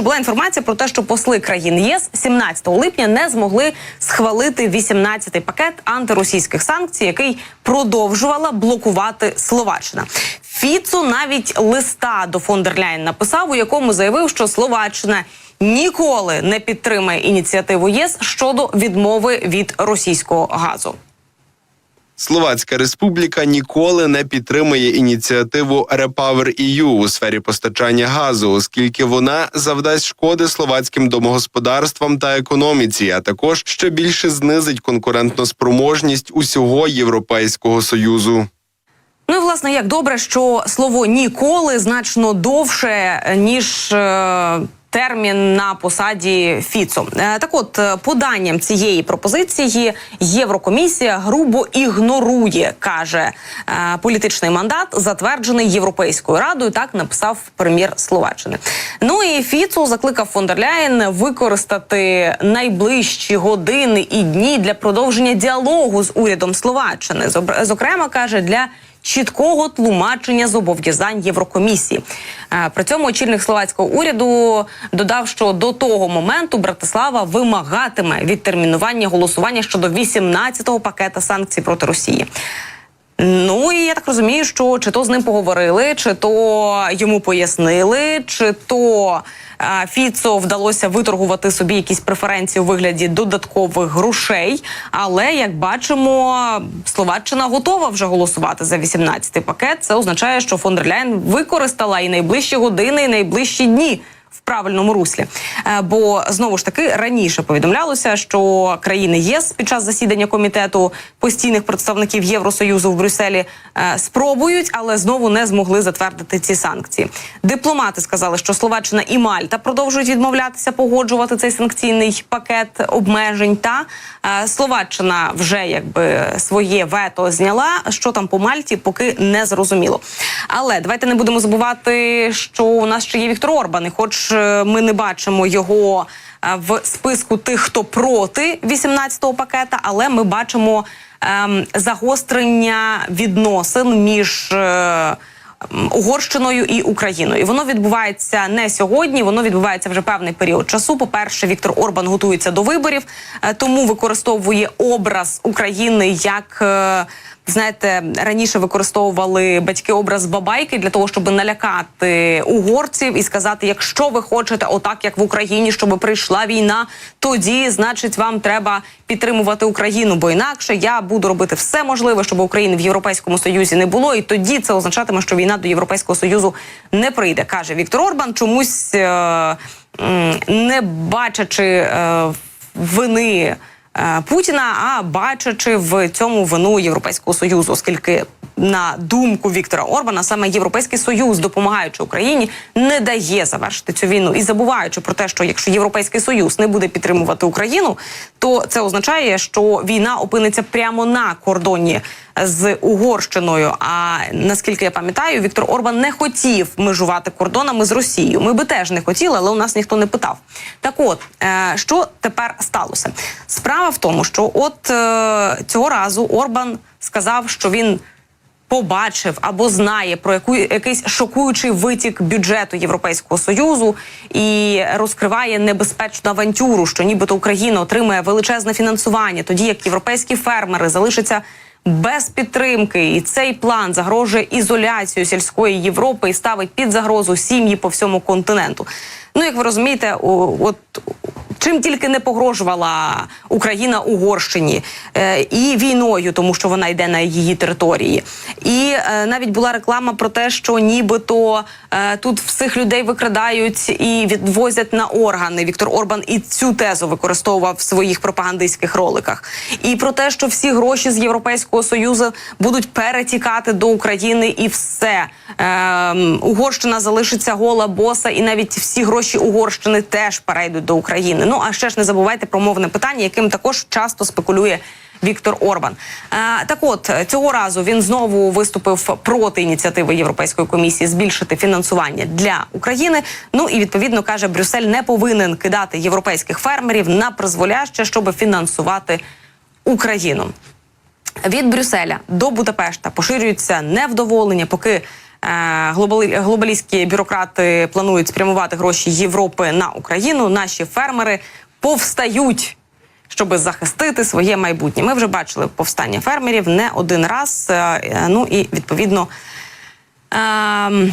Була інформація про те, що посли країн ЄС 17 липня не змогли схвалити 18-й пакет антиросійських санкцій, який продовжувала блокувати Словаччина. Фіцо навіть листа до фон дер Ляєн написав, у якому заявив, що Словаччина ніколи не підтримає ініціативу ЄС щодо відмови від російського газу. Словацька республіка ніколи не підтримує ініціативу Repower EU у сфері постачання газу, оскільки вона завдасть шкоди словацьким домогосподарствам та економіці, а також ще більше знизить конкурентну спроможність усього Європейського союзу. Ну і власне як добре, що слово ніколи значно довше ніж. Е Термін на посаді Фіцо. Е, Так, от е, поданням цієї пропозиції Єврокомісія грубо ігнорує, каже е, політичний мандат, затверджений Європейською радою. Так написав прем'єр Словаччини. Ну і Фіцо закликав фон дер Ляєн використати найближчі години і дні для продовження діалогу з урядом Словаччини. Зокрема, каже для чіткого тлумачення зобов'язань Єврокомісії. Е, При цьому очільник словацького уряду додав, що до того моменту Братислава вимагатиме відтермінування голосування щодо 18-го пакета санкцій проти Росії. Ну і я так розумію, що чи то з ним поговорили, чи то йому пояснили, чи то е, Фіцо вдалося виторгувати собі якісь преференції у вигляді додаткових грошей. Але як бачимо, Словаччина готова вже голосувати за 18-й пакет. Це означає, що фон дер Ляєн використала і найближчі години, і найближчі дні. В правильному руслі, Е, бо знову ж таки раніше повідомлялося, що країни ЄС під час засідання комітету постійних представників Євросоюзу в Брюсселі е, спробують, але знову не змогли затвердити ці санкції. Дипломати сказали, що Словаччина і Мальта продовжують відмовлятися погоджувати цей санкційний пакет обмежень. Та е, Словаччина вже якби своє вето зняла. Що там по Мальті, поки не зрозуміло. Але давайте не будемо забувати, що у нас ще є Віктор Орбан, і хоч е, ми не бачимо його е, в списку тих, хто проти 18-го пакета, але ми бачимо ем, загострення відносин між. е, Угорщиною і Україною, і воно відбувається не сьогодні. Воно відбувається вже певний період часу. По перше, Віктор Орбан готується до виборів, е, тому використовує образ України як знаєте, раніше використовували батьки образ бабайки для того, щоб налякати угорців і сказати: якщо ви хочете, отак як в Україні, щоб прийшла війна, тоді значить вам треба підтримувати Україну, бо інакше я буду робити все можливе, щоб України в Європейському Союзі не було, і тоді це означатиме, що війна до Європейського Союзу не прийде, каже Віктор Орбан. Чомусь е- не бачачи е- вини. Е, Путіна, а бачачи в цьому вину Європейського союзу, оскільки на думку Віктора Орбана саме Європейський Союз, допомагаючи Україні, не дає завершити цю війну. І забуваючи про те, що якщо Європейський Союз не буде підтримувати Україну, то це означає, що війна опиниться прямо на кордоні з Угорщиною. А наскільки я пам'ятаю, Віктор Орбан не хотів межувати кордонами з Росією. Ми би теж не хотіли, але у нас ніхто не питав. Так, от е, що тепер сталося? Справа в тому, що от е, цього разу Орбан сказав, що він. Побачив або знає про яку якийсь шокуючий витік бюджету Європейського союзу і розкриває небезпечну авантюру, що нібито Україна отримає величезне фінансування, тоді як європейські фермери залишаться без підтримки, і цей план загрожує ізоляцію сільської Європи і ставить під загрозу сім'ї по всьому континенту. Ну як ви розумієте, от чим тільки не погрожувала Україна Угорщині е, і війною, тому що вона йде на її території, і е, навіть була реклама про те, що нібито е, тут всіх людей викрадають і відвозять на органи. Віктор Орбан і цю тезу використовував в своїх пропагандистських роликах. І про те, що всі гроші з Європейського союзу будуть перетікати до України, і все ем, Угорщина залишиться гола боса, і навіть всі гроші Угорщини теж перейдуть до України. Ну а ще ж не забувайте про мовне питання, яким також часто спекулює. Віктор Орбан. Е, так, от цього разу він знову виступив проти ініціативи Європейської комісії збільшити фінансування для України. Ну і відповідно каже, Брюссель не повинен кидати європейських фермерів на призволяще, щоб фінансувати Україну. Від Брюсселя до Будапешта поширюється невдоволення, поки глобалістські бюрократи планують спрямувати гроші Європи на Україну. Наші фермери повстають. Щоб захистити своє майбутнє, ми вже бачили повстання фермерів не один раз. е, е, Ну і відповідно ем,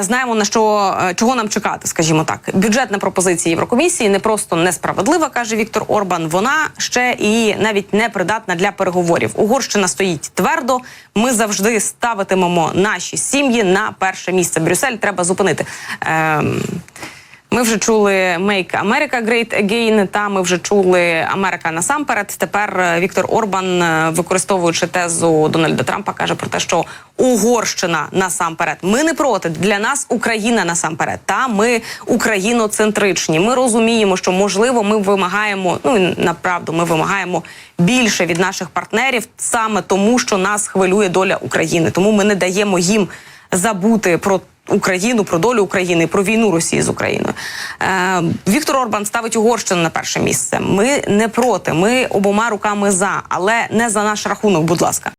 знаємо на що е, чого нам чекати, скажімо так. Бюджетна пропозиція Єврокомісії не просто несправедлива, каже Віктор Орбан. Вона ще і навіть не придатна для переговорів. Угорщина стоїть твердо. Ми завжди ставитимемо наші сім'ї на перше місце. Брюссель треба зупинити. Ем, ми вже чули Make America Great Again, та ми вже чули Америка насамперед. Тепер е, Віктор Орбан, е, використовуючи тезу Дональда Трампа, каже про те, що Угорщина насамперед. Ми не проти для нас Україна насамперед. Та ми україноцентричні. Ми розуміємо, що можливо ми вимагаємо. Ну направду ми вимагаємо більше від наших партнерів, саме тому, що нас хвилює доля України. Тому ми не даємо їм забути про Україну, про долю України, про війну Росії з Україною. Е, Віктор Орбан ставить Угорщину на перше місце. Ми не проти. Ми обома руками за, але не за наш рахунок. Будь ласка.